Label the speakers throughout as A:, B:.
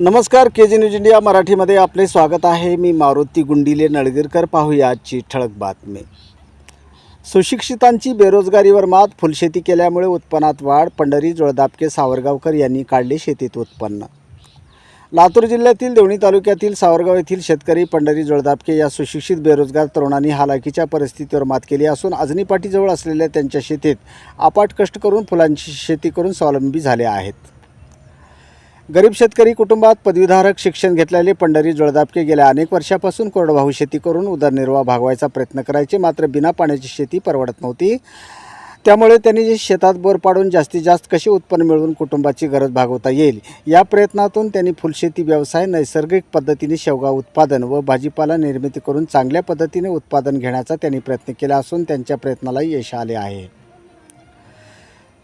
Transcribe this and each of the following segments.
A: नमस्कार के G news India मराठीमध्ये आपले स्वागत आहे. मी मारुती गुंडिले नळगीरकर पाहूया आजची ठळक बातमी. सुशिक्षितांची बेरोजगारीवर मात फुलशेती केल्यामुळे उत्पन्नात वाढ पंढरी जोळदापके सावरगावकर यांनी काढले शेतीत उत्पन्न. लातूर जिल्ह्यातील देवणी तालुक्यातील सावरगाव येथील शेतकरी पंढरी जोळदापके या सुशिक्षित बेरोजगार तरुणांनी हालाकीच्या परिस्थितीवर मात केली असून अजनीपाटीजवळ असलेल्या त्यांच्या शेतीत अपाट कष्ट करून फुलांची शेती करून स्वावलंबी झाले आहेत. गरीब शेतकरी कुटुंबात पदवीधारक शिक्षण घेतलेले पंढरी जळदापके गेल्या अनेक वर्षापासून कोरडवाहू शेती करून उदरनिर्वाह भागवायचा प्रयत्न करायचे मात्र बिना पाण्याची शेती परवडत नव्हती. त्यामुळे त्यांनी जे शेतात बोर पाडून जास्तीत जास्त कसे उत्पन्न मिळवून कुटुंबाची गरज भागवता येईल या प्रयत्नातून त्यांनी फुलशेती व्यवसाय नैसर्गिक पद्धतीने शेवगा उत्पादन व भाजीपाला निर्मिती करून चांगल्या पद्धतीने उत्पादन घेण्याचा त्यांनी प्रयत्न केला असून त्यांच्या प्रयत्नाला यश आले आहे.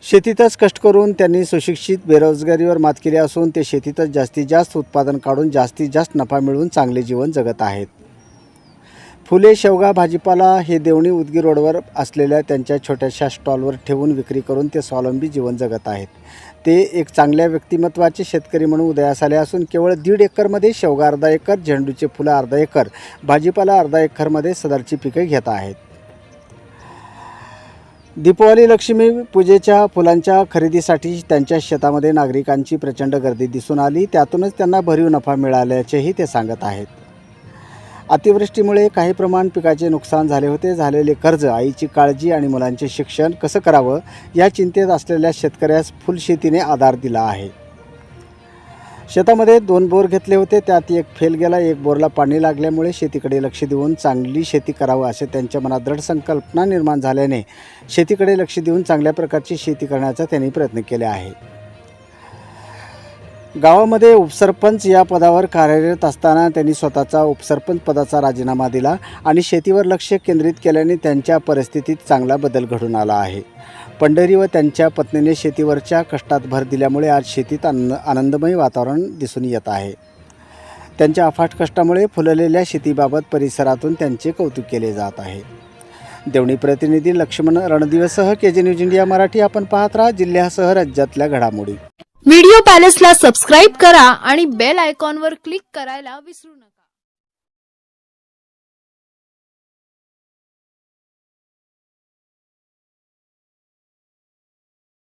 A: शेतीतच कष्ट करून त्यांनी सुशिक्षित बेरोजगारीवर मात केली असून ते शेतीतच जास्तीत जास्त उत्पादन काढून जास्तीत जास्त नफा मिळवून चांगले जीवन जगत आहेत. फुले शेवगा भाजीपाला हे देवणी उदगी रोडवर असलेल्या त्यांच्या छोट्याशा स्टॉलवर ठेवून विक्री करून ते स्वावलंबी जीवन जगत आहेत. ते एक चांगल्या व्यक्तिमत्वाचे शेतकरी म्हणून उदयास आले असून केवळ दीड एकरमध्ये शेवगा अर्धा एकर झेंडूचे फुलं अर्धा एकर भाजीपाला अर्धा एकरमध्ये सदरची पिके घेत आहेत. दीपावली लक्ष्मी पूजेच्या फुलांच्या खरेदीसाठी त्यांच्या शेतामध्ये नागरिकांची प्रचंड गर्दी दिसून आली. त्यातूनच त्यांना भरीव नफा मिळाल्याचेही ते सांगत आहेत. अतिवृष्टीमुळे काही प्रमाण पिकाचे नुकसान झाले होते. झालेले कर्ज आईची काळजी आणि मुलांचे शिक्षण कसं करावं या चिंतेत असलेल्या शेतकऱ्यास फुलशेतीने आधार दिला आहे. शेतामध्ये दोन बोर घेतले होते. त्यात एक फेल गेला एक बोरला पाणी लागल्यामुळे शेतीकडे लक्ष देऊन चांगली शेती करावं असे त्यांच्या मनात दृढ संकल्पना निर्माण झाल्याने शेतीकडे लक्ष देऊन चांगल्या प्रकारची शेती करण्याचा त्यांनी प्रयत्न केला आहे. गावामध्ये उपसरपंच या पदावर कार्यरत असताना त्यांनी स्वतःचा उपसरपंच पदाचा राजीनामा दिला आणि शेतीवर लक्ष केंद्रित केल्याने त्यांच्या परिस्थितीत चांगला बदल घडून आला आहे. पंढरी व त्यांच्या पत्नीने शेतीवरच्या कष्टात भर दिल्यामुळे आज शेतीत आनंद आनंदमय वातावरण दिसून येत आहे. त्यांच्या अफाट कष्टामुळे फुललेल्या शेतीबाबत परिसरातून त्यांचे कौतुक केले जात आहे. देवणी प्रतिनिधी Laxman रणदिवसह K G news India Marathi आपण पाहत राहा जिल्ह्यासह राज्यातल्या घडामोडी.
B: व्हिडिओ पॅलेसला सबस्क्राईब करा आणि बेल आयकॉनवर क्लिक करायला विसरू नका.